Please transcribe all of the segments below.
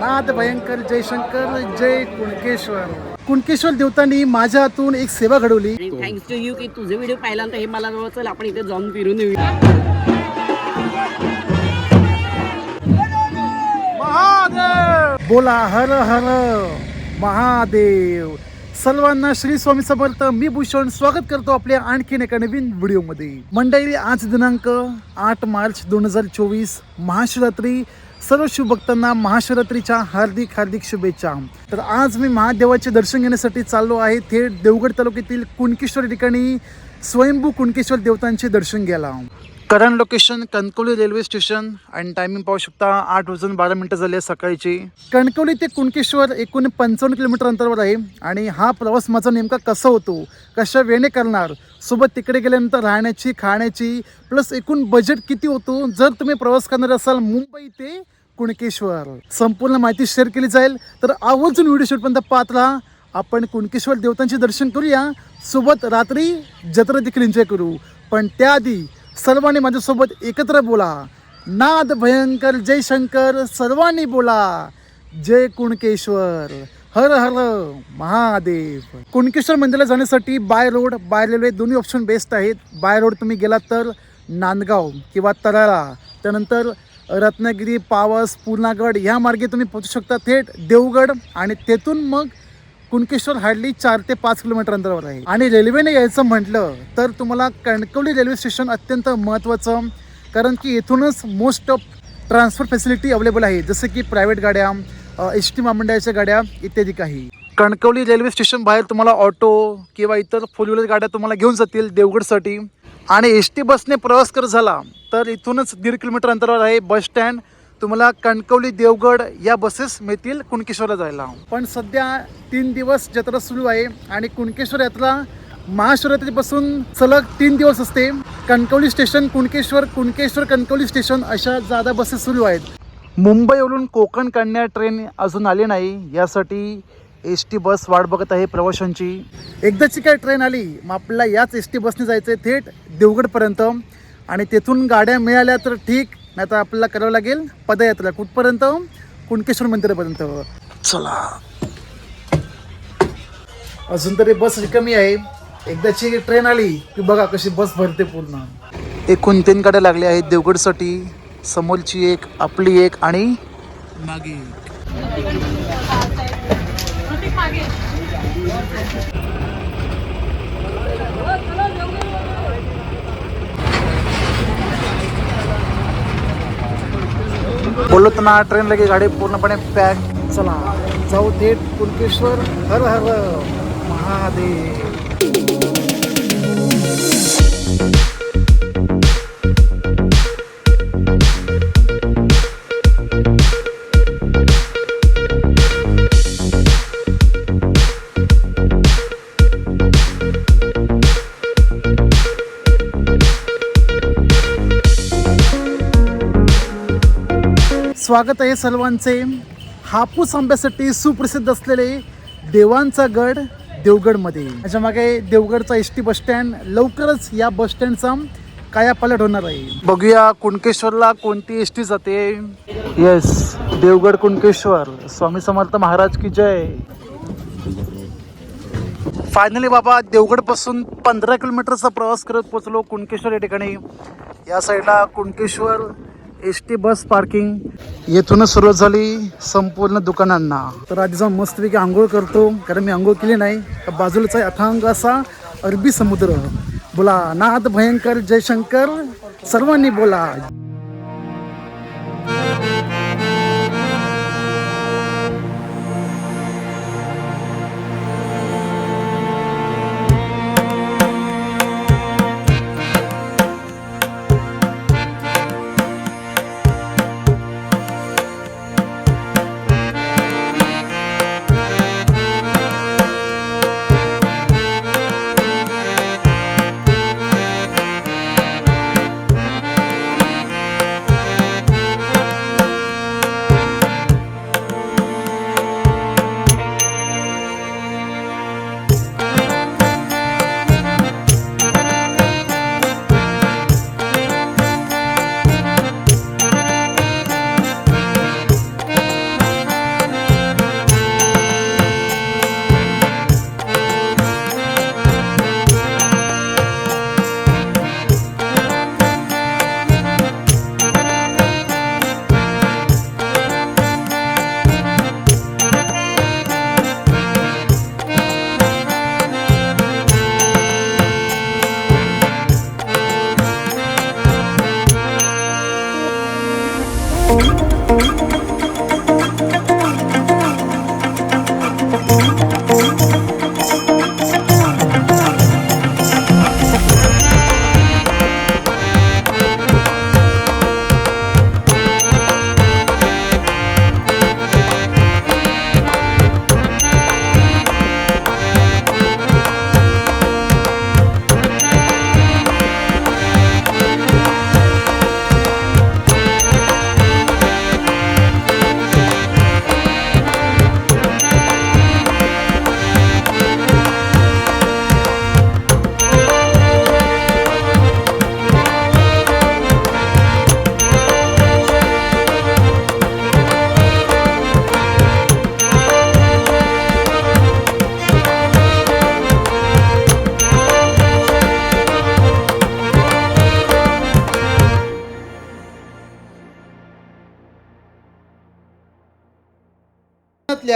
नाद भयंकर जयशंकर जय कुणकेश्वर. कुणकेश्वर देवतांनी माझ्या हातून एक सेवा घडवली. थँक्स टू यू की तुझे व्हिडिओ पाहिल्यानंतर हे मला जवळ चल आपण इथे जाऊन फिरून येऊया. बोला हर हर महादेव. सर्वांना श्री स्वामी समर्थ मी भूषण स्वागत करतो आपल्या आणखीन एका नवीन व्हिडिओमध्ये मंडळी आज दिनांक आठ मार्च दोन हजार चोवीस महाशिवरात्री सर्व शिवभक्तांना महाशिवरात्रीच्या हार्दिक हार्दिक शुभेच्छा. तर आज मी महादेवाचे दर्शन घेण्यासाठी चाललो आहे थेट देवगड तालुक्यातील कुणकेश्वर ठिकाणी स्वयंभू कुणकेश्वर देवतांचे दर्शन घ्यायला. Current location Kankavli railway station आणि टायमिंग पाहू शकता आठ वाजून बारा मिनिटं झाली आहे सकाळची. कणकवली ते कुणकेश्वर एकूण पंचावन्न किलोमीटर अंतरावर आहे आणि हा प्रवास माझा नेमका कसा होतो कशा वेळेने करणार सोबत तिकडे गेल्यानंतर राहण्याची खाण्याची प्लस एकूण बजेट किती होतो जर तुम्ही प्रवास करणार असाल मुंबई ते कुणकेश्वर. संपूर्ण माहिती शेअर केली जाईल. तर आवर्जून व्हिडिओ शेवटपर्यंत पाहत राहा. आपण कुणकेश्वर देवतांचे दर्शन करूया. सोबत रात्री जत्रा देखील एन्जॉय करू. पण त्याआधी सर्वांनी माझ्यासोबत एकत्र बोला. नाद भयंकर जय शंकर सर्वांनी बोला. जय कुणकेश्वर. हर हर महादेव. कुणकेश्वर मंदिराला जाण्यासाठी बाय रोड बाय रेल्वे दोन्ही ऑप्शन बेस्ट आहेत. बाय रोड तुम्ही गेलात तर नांदगाव किंवा तराळा त्यानंतर रत्नागिरी पावस पूर्णागड ह्या मार्गे तुम्ही पोहोचू शकता. थेट देवगड आणि तेथून मग कुणकेश्वर हार्डली चार ते पाच किलोमीटर अंतरावर आहे. आणि रेल्वेने यायचं म्हटलं तर तुम्हाला कणकवली रेल्वे स्टेशन अत्यंत महत्त्वाचं कारण की येथूनच most of transfer facility available आहे. जसं की प्रायव्हेट गाड्या एस टी महामंडळाच्या गाड्या इत्यादी काही. कणकवली रेल्वे स्टेशन बाहेर तुम्हाला ऑटो किंवा इतर फोर व्हीलर गाड्या तुम्हाला घेऊन जातील देवगडसाठी. आणि एस टी बसने प्रवास कर झाला तर इथूनच दीड किलोमीटर अंतरावर आहे बस स्टँड तुम्हाला कणकवली देवगड या बसेस मिळतील कुणकेश्वरला जायला. पण सध्या तीन दिवस जत्रा सुरू आहे आणि कुणकेश्वर यात्रा महाशिवरात्रीपासून सलग तीन दिवस असते. कणकवली स्टेशन कुणकेश्वर कुणकेश्वर कणकवली स्टेशन अशा जादा बसेस सुरू आहेत. मुंबईवरून कोकण काढण्या ट्रेन अजून आली नाही. यासाठी एस टी बस वाट बघत आहे प्रवाशांची. एकदाची काय ट्रेन आली मग आपल्याला याच एस टी बसने जायचं आहे थेट देवगडपर्यंत. आणि तेथून गाड्या मिळाल्या तर ठीक नाही तर आपल्याला करावं लागेल पदयात्रा. कुठपर्यंत? कुणकेश्वर मंदिरापर्यंत. चला. अजून तरी बस रिकामी आहे. एकदाची ट्रेन आली की बघा कशी बस भरते पूर्ण. एकूण तीन गाड्या लागल्या आहेत देवगडसाठी. समोरची एक आपली एक आणि मागे बोललो बोलत ना ट्रेन लगे गाडी पूर्णपणे पॅक चला जाऊ थेट कुणकेश्वर. हर हर महादेव. स्वागत आहे सर्वांचे. हापूस आंब्यासाठी सुप्रसिद्ध असलेले देवांचा गड देवगडमध्ये. त्याच्यामागे देवगडचा एस टी बसस्टँड लवकरच या बसस्टँडचा कायापालट होणार आहे. बघूया कुणकेश्वरला कोणती एस टी जाते. येस देवगड कुणकेश्वर. स्वामी समर्थ महाराज की जय. फायनली बाबा देवगडपासून पंधरा किलोमीटरचा प्रवास करत पोचलो कुणकेश्वर या ठिकाणी. या साईडला Kunkeshwar S T bus parking. येथूनच सुरुवात झाली संपूर्ण दुकानांना. तर आधी जाऊन मस्तपैकी आंघोळ करतो कारण मी आंघोळ केली नाही. तर बाजूलाच आहे अथांग असा अरबी समुद्र. बोला नाद भयंकर जयशंकर सर्वांनी बोला.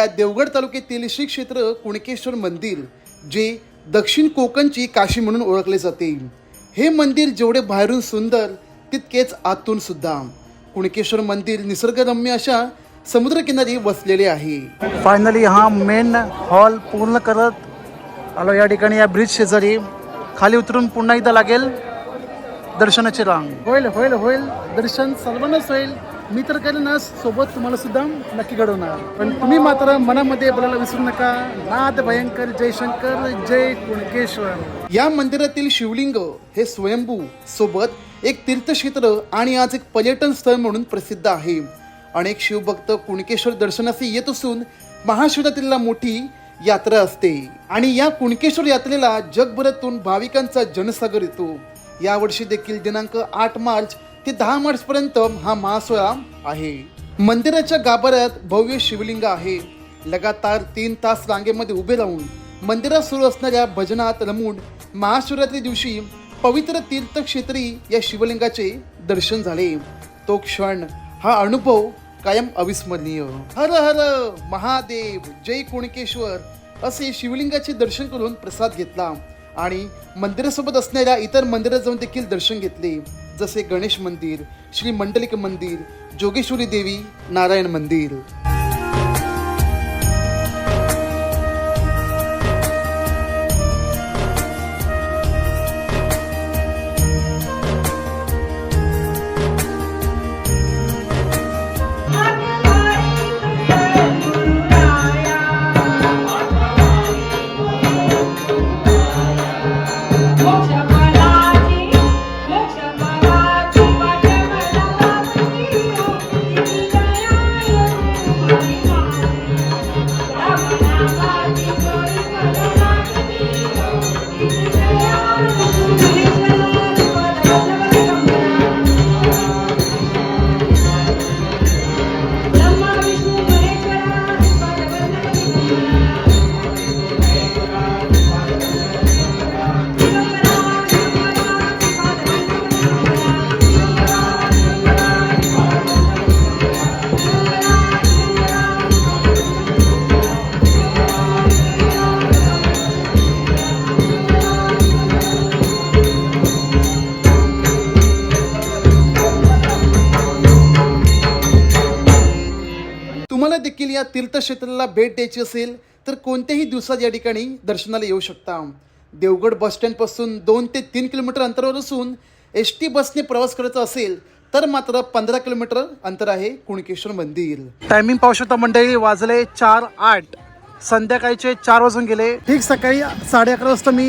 कोकणातल्या देवगड तालुक्यातील श्री क्षेत्र कुणकेश्वर मंदिर जे दक्षिण कोकणची काशी म्हणून ओळखले जाते. हे मंदिर जेवढे बाहेरून सुंदर तितकेच आतून सुद्धा. कुणकेश्वर मंदिर निसर्गरम्य अशा समुद्रकिनारी वसलेले आहे. फायनली हा मेन हॉल पूर्ण करत आलो या ठिकाणी या ब्रिज शेजारी. खाली उतरून पुन्हा एकदा लागेल दर्शनाची रांग. होईल होईल होईल. दर्शन सर्वांनाच होईल. मी तर करेनच सोबत तुम्हाला सुद्धा नक्की घडवणार. पण तुम्ही मात्र मनामध्ये बोलायला विसरू नका. नाद भयंकर जयशंकर जय कुणकेश्वर. या मंदिरातील शिवलिंग हे स्वयंभू सोबत एक तीर्थक्षेत्र आणि आज एक पर्यटन स्थळ म्हणून प्रसिद्ध आहे. अनेक शिवभक्त कुणकेश्वर दर्शनास येत असून महाशिवरात्रीला मोठी यात्रा असते. आणि या कुणकेश्वर यात्रेला जगभरातून भाविकांचा जनसागर येतो. यावर्षी देखील दिनांक आठ मार्च ते दहा मार्च पर्यंत हा महासोहळा आहे. मंदिराच्या गाभाऱ्यात भव्य शिवलिंग आहे. लगातार तीन तास रांगेमध्ये उभे राहून मंदिरात सुरू असणाऱ्या भजनात रमून महाशिवरात्री दिवशी पवित्र तीर्थक्षेत्री या शिवलिंगाचे दर्शन झाले. तो क्षण हा अनुभव कायम अविस्मरणीय. हर हर महादेव जय कोणकेश्वर असे शिवलिंगाचे दर्शन करून प्रसाद घेतला आणि मंदिरासोबत असणाऱ्या इतर मंदिरात जाऊन देखील दर्शन घेतले. जसे गणेश मंदिर श्री मंडलिक मंदिर जोगेश्वरी देवी नारायण मंदिर. तुम्हाला देखील या तीर्थक्षेत्राला भेट द्यायची असेल तर कोणत्याही दिवसात या ठिकाणी दर्शनाला येऊ शकता. देवगड बस स्टँडपासून दोन ते तीन किलोमीटर अंतरावर असून एस टी बसने प्रवास करायचा असेल तर मात्र पंधरा किलोमीटर अंतर आहे कुणकेश्वर मंदिर. टायमिंग पाहू शकता मंडळी वाजले चार आठ. संध्याकाळचे चार वाजून गेले. ठीक सकाळी साडे अकरा वाजता मी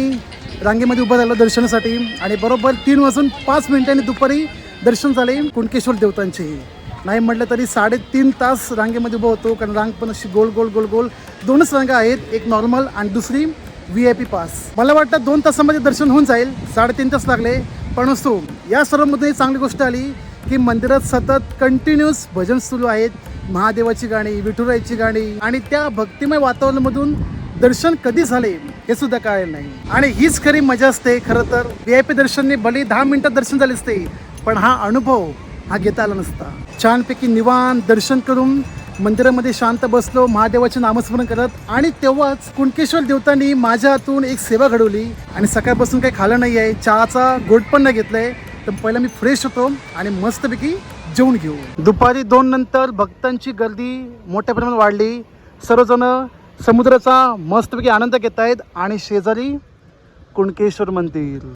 रांगेमध्ये उभं राहिलो दर्शनासाठी आणि बरोबर तीन वाजून पाच मिनिटांनी दुपारी दर्शन झाले कुणकेश्वर देवतांचे. नाही म्हटलं तरी साडेतीन तास रांगेमध्ये उभं होतो कारण रांग पण अशी गोल गोल गोल गोल. दोनच रांगा आहेत एक नॉर्मल आणि दुसरी व्ही आय पी पास मला वाटतं दोन तासामध्ये दर्शन होऊन जाईल साडेतीन तास लागले. पण असतो या सर्वमध्ये चांगली गोष्ट आली की मंदिरात सतत कंटिन्युअस भजन सुरू आहेत. महादेवाची गाणी विठुरायची गाणी आणि त्या भक्तिमय वातावरणामधून दर्शन कधी झाले हे सुद्धा कळेल नाही. आणि हीच खरी मजा असते खरं तर. व्ही आय पी दर्शनने भले दहा मिनिटात दर्शन झाले असते पण हा अनुभव हा घेता आला नसता. छानपैकी निवान दर्शन करून मंदिरामध्ये शांत बसलो महादेवाचे नामस्मरण करत आणि तेव्हाच कुणकेश्वर देवतांनी माझ्या हातून एक सेवा घडवली. आणि सकाळपासून काही खाल्लं नाही आहे चहाचा गोड पण नाही घेतलाय. तर पहिला मी फ्रेश होतो आणि मस्तपैकी जेवून घेऊ दुपारी दोन नंतर भक्तांची गर्दी मोठ्या प्रमाणात वाढली. सर्वजण समुद्राचा मस्तपैकी आनंद घेत आहेत आणि शेजारी कुणकेश्वर मंदिर.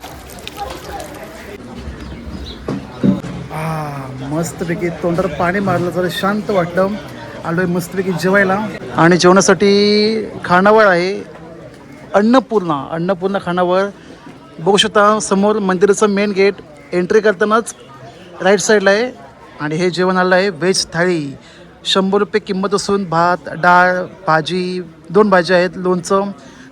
आ, मस्तपैकी तोंडावर पाणी मारलं जरा शांत वाटलं. आलोय मस्तपैकी जेवायला. आणि जेवणासाठी खानावळ आहे अन्नपूर्णा. अन्नपूर्णा खानावळ. बघू शकता समोर मंदिराचं मेन गेट एंट्री करतानाच राईट साईडला आहे. आणि हे जेवण आलं आहे व्हेज थाळी. शंभर रुपये किंमत असून भात डाळ भाजी दोन भाज्या आहेत. लोणचं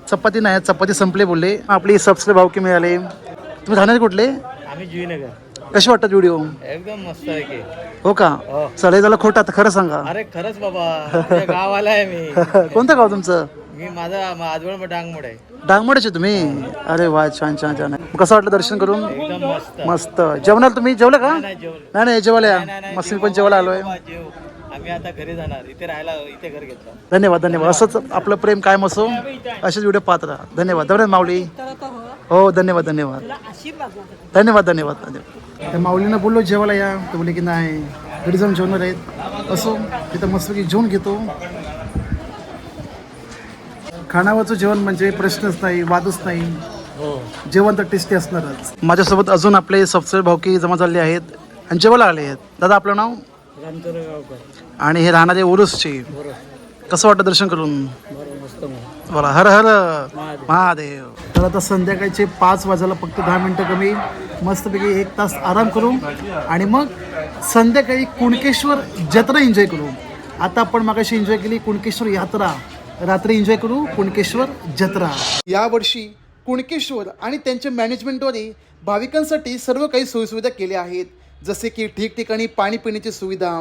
चपाती नाही चपाती संपले बोलले. आपली सबस्क्राईब भाव की मिळाले. तुम्ही राहणार कुठले? आम्ही जुईनगर. कसे वाटतात व्हिडिओ एकदम मस्त आहे की. हो का? हो. झाला खोटा आता खरं सांगा. अरे खरंच बाबा तुझ्या गावाला आहे मी. कोणतं गाव तुमचं? मी माझा आजवळ डांगमोड आहे. डांगमोड्याचे तुम्ही? अरे वा छान छान छान कसं वाटलं दर्शन करून? एकदम मस्त. मस्त. जेवणाला तुम्ही जेवलं का? नाही नाही नाही जेवायला या. मस्त मी पण जेवायला आलोय. जेव. मी आता घरी जाणार. इथे राहायला इथे घर घेतलं. धन्यवाद धन्यवाद. असंच आपलं प्रेम कायम असो. असेच व्हिडिओ पाहत राहा. धन्यवाद. धन्यवाद माऊली. हो. धन्यवाद धन्यवाद. धन्यवाद धन्यवाद धन्यवाद. त्या माऊलीनं बोललो जेवायला या. तर बोलले की नाही घरी जाऊन जेवणार आहेत. असो तिथं मस्तपैकी जेवून घेतो. खानावरचं जेवण म्हणजे प्रश्नच नाही वादच नाही. जेवण तर टेस्टी असणारच. माझ्यासोबत अजून आपले सबसे भावकी जमा झाले आहेत आणि जेवायला आले आहेत. दादा आपलं नाव? आणि हे राहणारे ओरुसचे कसं वाटतं दर्शन करून? बोला हर हर महादेव. तर आता संध्याकाळचे पाच वाजायला फक्त दहा मिनटं कमी. मस्तपैकी एक तास आराम करू आणि मग संध्याकाळी कुणकेश्वर जत्रा एन्जॉय करू. आता आपण मागाशी एन्जॉय केली कुणकेश्वर यात्रा. रात्री एन्जॉय करू कुणकेश्वर जत्रा. यावर्षी कुणकेश्वर आणि त्यांच्या मॅनेजमेंटद्वारे भाविकांसाठी सर्व काही सोयीसुविधा केल्या आहेत. जसे की ठिकठिकाणी पाणी पिण्याची सुविधा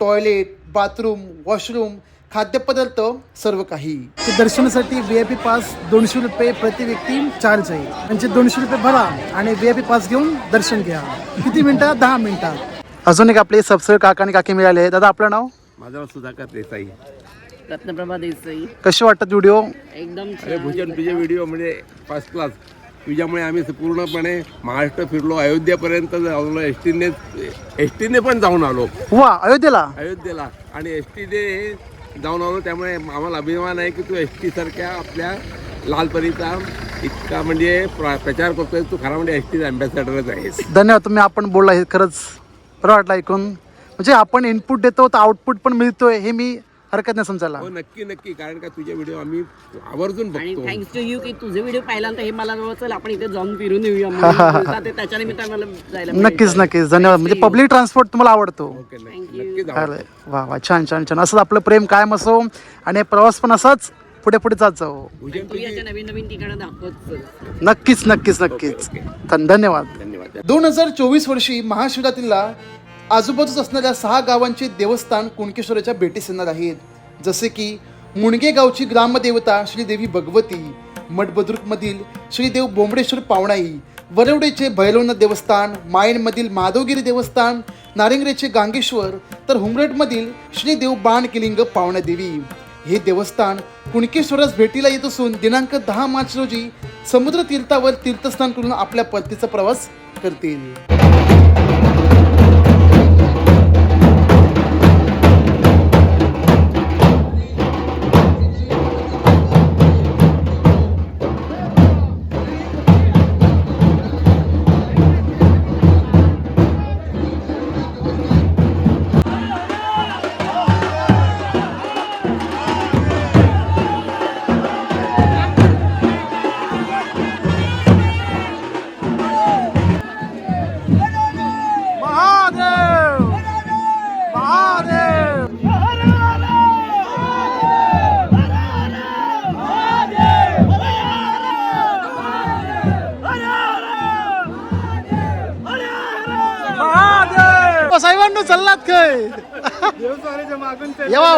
टॉयलेट बाथरूम वॉशरूम खाद्यपदार्थ सर्व काही. दर्शनासाठी व्ही आय पी पास दोनशे रुपये प्रति व्यक्ती चार्ज आहे. म्हणजे दोनशे रुपये भरा आणि व्ही आय पी पास घेऊन दर्शन घ्या. किती मिनिटात? दहा मिनिटात. अजून एक आपले सबसर काका आणि काकी मिळाले. दादा आपलं नाव? माझं नाव सुधाकर देसाई. रत्नप्रभा देसाई. कसे वाटतात व्हिडिओ एकदम अरे भूषण तुझे व्हिडिओ म्हणजे फर्स्ट क्लास तुझ्यामुळे आम्ही पूर्णपणे महाराष्ट्र फिरलो. अयोध्येपर्यंत जाऊन एस टीने एस टीने पण जाऊन आलो. वा अयोध्येला? अयोध्येला. आणि एस टीने जाऊन आलो. त्यामुळे आम्हाला अभिमान आहे की तू एस टी सारख्या आपल्या लालपरीचा इतका म्हणजे प्र- प्रचार करतोय. तू खरा म्हणजे एस टीचा अँबॅसेडरच आहेस. धन्यवाद तुम्ही आपण बोलला हे खरंच बरं वाटलं ऐकून. म्हणजे आपण इनपुट देतो तर आउटपुट पण मिळतोय हे मी हरकत नाही समजायला. हो नक्की नक्की. कारण का तुझे व्हिडिओ आम्ही आवर्जून आणि बघतो. थँक्स टू यू की तुझे व्हिडिओ पाहिल्यानंतर हे मला जवळ चल आपण इथे जाऊन फिरून येऊया म्हणून. बोलतात ते त्याच्या निमित्तानं मला जायला. नक्कीच नक्कीच. धन्यवाद. म्हणजे पब्लिक ट्रान्सपोर्ट तुम्हाला आवडतो. ओके नक्की अरे वा वा. छान छान छान. असंच आपलं प्रेम कायम असो आणि प्रवास पण असाच पुढे पुढे जात जाऊ भूषण तू याच्या नवीन नवीन ठिकाणं दाखवत चल. नक्कीच नक्कीच नक्कीच. धन- धन्यवाद. धन्यवाद. दोन हजार चोवीस वर्षी महाशिवरात्रीला आजूबाजूच असणाऱ्या सहा गावांचे देवस्थान कुणकेश्वराच्या भेटीस येणार आहेत. जसे की मुणगे गावची ग्रामदेवता श्रीदेवी भगवती मठबद्रुकमधील श्रीदेव बोंबडेश्वर पावणाई वरवडेचे भैरवनाथ देवस्थान मायणमधील माधवगिरी देवस्थान नारिंगरेचे गांगेश्वर तर हुमरटमधील श्रीदेव बाणकिलिंग पावणादेवी. हे देवस्थान कुणकेश्वरास भेटीला येत असून दिनांक दहा मार्च रोजी समुद्र तीर्थावर तीर्थस्नान करून आपल्या परतीचा प्रवास करतील.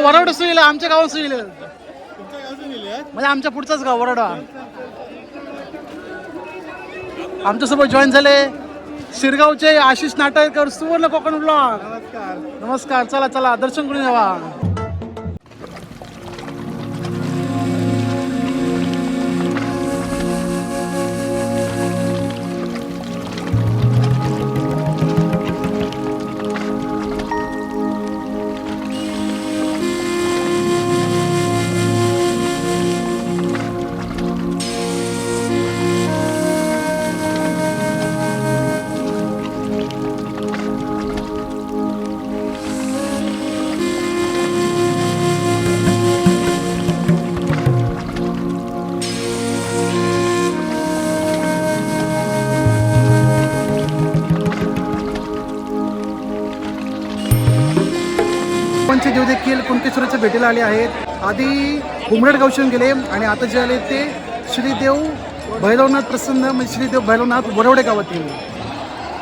वरवड सुईल आमच्या गावात सुईल म्हणजे आमच्या पुढचाच गाव वरडा आमच्यासोबत जॉईन झाले शिरगावचे आशिष नाटककर सुवर्ण कोकण ब्लॉग नमस्कार. नमस्कार चला चला दर्शन करून यावा कुणकेश्वराच्या भेटीला आले आहेत. आधी उमरड गावशून गेले आणि आता जे आले ते श्रीदेव भैरवनाथ प्रसन्न म्हणजे श्रीदेव भैरवनाथ वरवडे गावातील.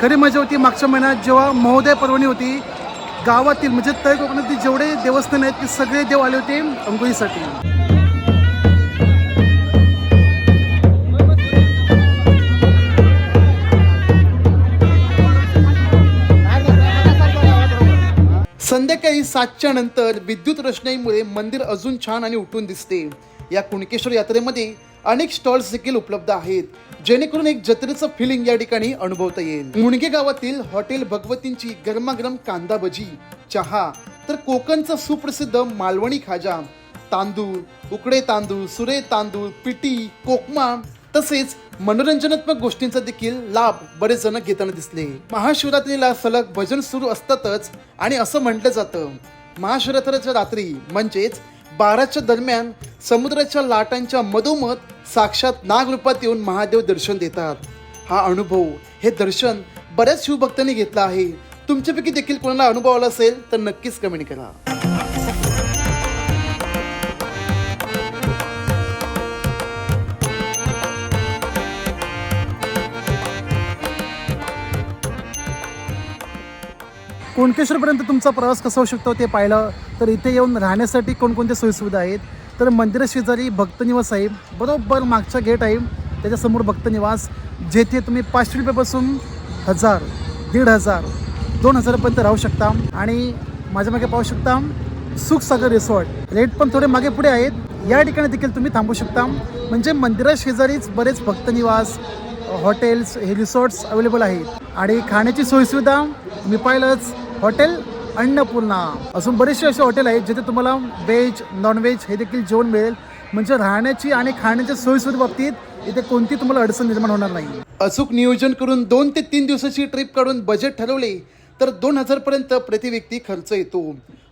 खरी मजा होती मागच्या महिन्यात जेव्हा महोदय पर्वणी होती. गावातील म्हणजे तळ कोकणातील जेवढे देवस्थान आहेत ते सगळे देव आले होते अंघोळीसाठी. संध्याकाळी सातच्या नंतर विद्युत रोषणाईमुळे मंदिर अजून छान आणि उठून दिसते. या कुणकेश्वर यात्रेमध्ये अनेक स्टॉल्स देखील उपलब्ध आहेत जेणेकरून एक जत्रेचं फिलिंग या ठिकाणी अनुभवता येईल. मुणगे गावातील हॉटेल भगवतींची गरमागरम कांदा भजी चहा तर कोकणचा सुप्रसिद्ध मालवणी खाजा तांदूळ उकडे तांदूळ सुरे तांदूळ पिटी कोकमा तसेच मनोरंजनात्मक गोष्टींचा देखील लाभ बरेच जण घेताना दिसले. महाशिवरात्रीला सलग भजन सुरू असतातच आणि असं म्हटलं जातं. महाशिवरात्रीच्या रात्री म्हणजेच बाराच्या दरम्यान समुद्राच्या लाटांच्या मधोमध साक्षात नागरूपात येऊन महादेव दर्शन देतात. हा अनुभव हे दर्शन बऱ्याच शिवभक्तांनी घेतला आहे. तुमच्यापैकी देखील कोणाला अनुभव आला असेल तर नक्कीच कमेंट करा. कुणकेश्वरपर्यंत तुमचा प्रवास कसा होऊ शकतो ते पाहिलं. तर इथे येऊन राहण्यासाठी कोणकोणत्या सोयीसुविधा आहेत. तर मंदिराशेजारी भक्तनिवास आहे. बरोबर मागचा गेट आहे. त्याच्यासमोर भक्तनिवास जेथे तुम्ही पाचशे रुपयापासून हजार दीड हजार दोन हजारापर्यंत राहू शकता. आणि माझ्या मागे पाहू शकता सुखसागर रिसॉर्ट रेट पण थोडे मागे पुढे आहेत. या ठिकाणी देखील तुम्ही थांबू शकता. म्हणजे मंदिराशेजारीच बरेच भक्तनिवास हॉटेल्स हे रिसॉर्ट्स अवेलेबल आहेत. आणि खाण्याची सोयीसुविधा मी पाहिलंच. हॉटेल अन्नपूर्णा. अजून बरेचसे असे हॉटेल आहेत जिथे तुम्हाला व्हेज नॉनव्हेज हे देखील जेवण मिळेल. म्हणजे राहण्याची आणि खाण्याच्या सोयीसुविधा बाबतीत इथे कोणती तुम्हाला अडचण निर्माण होणार नाही. अचूक नियोजन करून दोन ते तीन दिवसाची ट्रिप काढून बजेट ठरवले तर दोन हजारपर्यंत प्रति व्यक्ती खर्च येतो.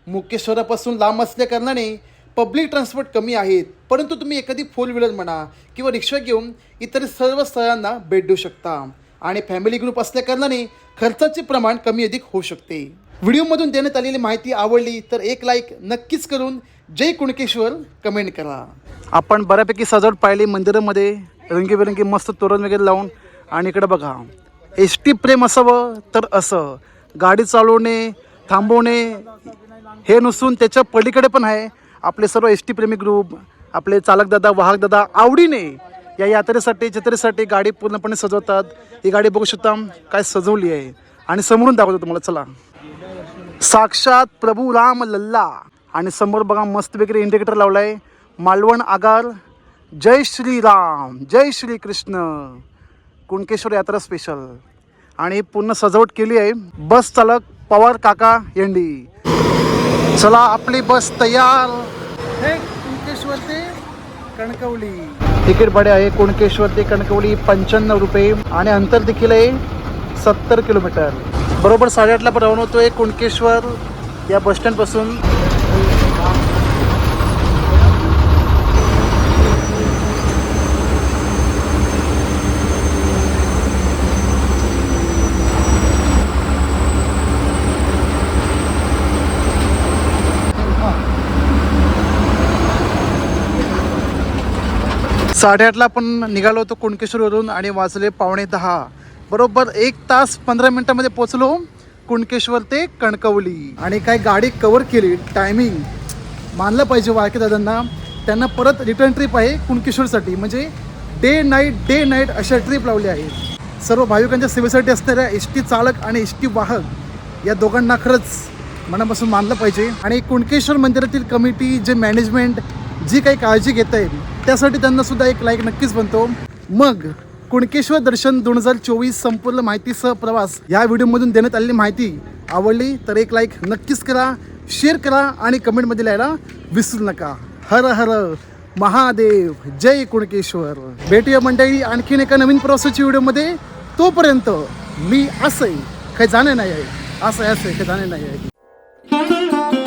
मुख्य शहरापासून लांब असल्या कारणाने पब्लिक ट्रान्सपोर्ट कमी आहेत परंतु तुम्ही एखादी फोर व्हीलर म्हणा किंवा रिक्षा घेऊन इतर सर्व स्थळांना भेट देऊ शकता. आणि फॅमिली ग्रुप असल्या कारणाने खर्चाचे प्रमाण कमी अधिक होऊ शकते. व्हिडिओमधून देण्यात आलेली माहिती आवडली तर एक लाईक नक्कीच करून जय कुणकेश्वर कमेंट करा. आपण बऱ्यापैकी सजावट पाहिली मंदिरामध्ये रंगीबेरंगी मस्त तोरण वगैरे लावून आणि इकडे बघा. एस टी प्रेम असावं तर असं. गाडी चालवणे थांबवणे हे नसून त्याच्या पलीकडे पण आहे. आपले सर्व एस टी प्रेमी ग्रुप आपले चालकदादा वाहकदादा आवडीने या यात्रेसाठी जत्रेसाठी गाडी पूर्णपणे सजवतात. ही गाडी बघू शकता काय सजवली आहे. आणि समोरून दाखवतो तुम्हाला चला. साक्षात प्रभू राम लल्ला. आणि समोर बघा मस्त वगैरे इंडिकेटर लावलाय. मालवण आगार. जय श्री राम जय श्री कृष्ण कुणकेश्वर यात्रा स्पेशल आणि पूर्ण सजावट केली आहे. बस चालक पवार काका येंडी चला आपली बस तयार. हे कुणकेश्वर ते कणकवली. तिकीट भाडे आहे कुणकेश्वर ते कणकवली पंच्याण्णव रुपये. आणि अंतर देखील आहे सत्तर किलोमीटर. बरोबर साडेआठला पण रवाना होतोय कुणकेश्वर या बसस्टँडपासून. साडेआठला आपण निघालो होतो कुणकेश्वरवरून आणि वाजले पावणे दहा. बरोबर एक तास पंधरा मिनिटामध्ये पोचलो कुणकेश्वर ते कणकवली. आणि काय गाडी कवर केली टायमिंग मानलं पाहिजे वाळके दादांना. त्यांना परत रिटर्न ट्रिप आहे कुणकेश्वरसाठी. म्हणजे डे नाईट डे नाईट अशा ट्रिप लावली आहे सर्व भाविकांच्या सेवेसाठी असणाऱ्या एस टी चालक आणि एस टी वाहक या दोघांना खरंच मनापासून मानलं पाहिजे. आणि कुणकेश्वर मंदिरातील कमिटी जे मॅनेजमेंट जी काही काळजी घेत आहे त्यासाठी त्यांना सुद्धा एक लाईक नक्कीच बनतो. मग कुणकेश्वर दर्शन दोन हजार चोवीस संपूर्ण माहितीसह प्रवास या व्हिडिओमधून देण्यात आलेली माहिती आवडली तर एक लाईक नक्कीच करा शेअर करा आणि कमेंटमध्ये लिहायला विसरू नका. हर हर महादेव जय कुणकेश्वर. भेटूया मंडळी आणखीन एका नवीन प्रवासाच्या व्हिडिओमध्ये. तोपर्यंत मी असं काही जाणे नाही आहे. असं आहे असं आहे काही जाणे नाही आहे.